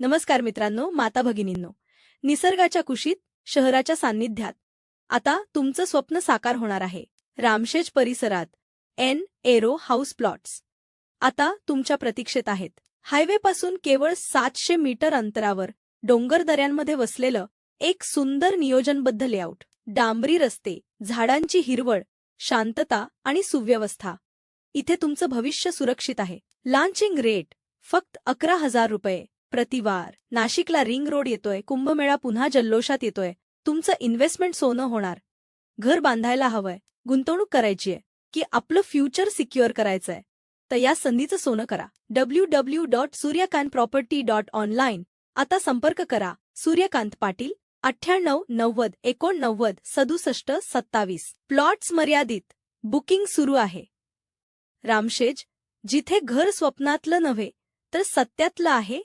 नमस्कार मित्रांनो माता भगिनींनो. निसर्गाच्या कुशीत शहराच्या सान्निध्यात. आता तुमचं स्वप्न साकार होणार आहे. रामशेज परिसरात एन एरो हाऊस प्लॉट्स आता तुमच्या प्रतीक्षेत आहेत. हायवेपासून केवळ सातशे मीटर अंतरावर डोंगर दऱ्यांमध्ये वसलेलं एक सुंदर नियोजनबद्ध लेआउट. डांबरी रस्ते झाडांची हिरवळ शांतता आणि सुव्यवस्था. इथे तुमचं भविष्य सुरक्षित आहे. लाँचिंग रेट फक्त अकरा हजार रुपये. प्रतिवार. नाशिकला रिंग रोड येतोय कुंभमेळा पुन्हा जल्लोषात येतोय. तुमचं इन्व्हेस्टमेंट सोनं होणार. घर बांधायला हवंय. गुंतवणूक करायचीय. की आपलं फ्युचर सिक्युअर करायचंय. तर या संधीचं सोनं करा. W W dot Suryakant property dot online आता संपर्क करा. सूर्यकांत पाटील अठ्ठ्याण्णव नव्वद एकोणनव्वद सदुसष्ट सत्तावीस. प्लॉट्स मर्यादित. बुकिंग सुरू आहे. रामशेज जिथे घर स्वप्नातलं नव्हे तर सत्यातलं आहे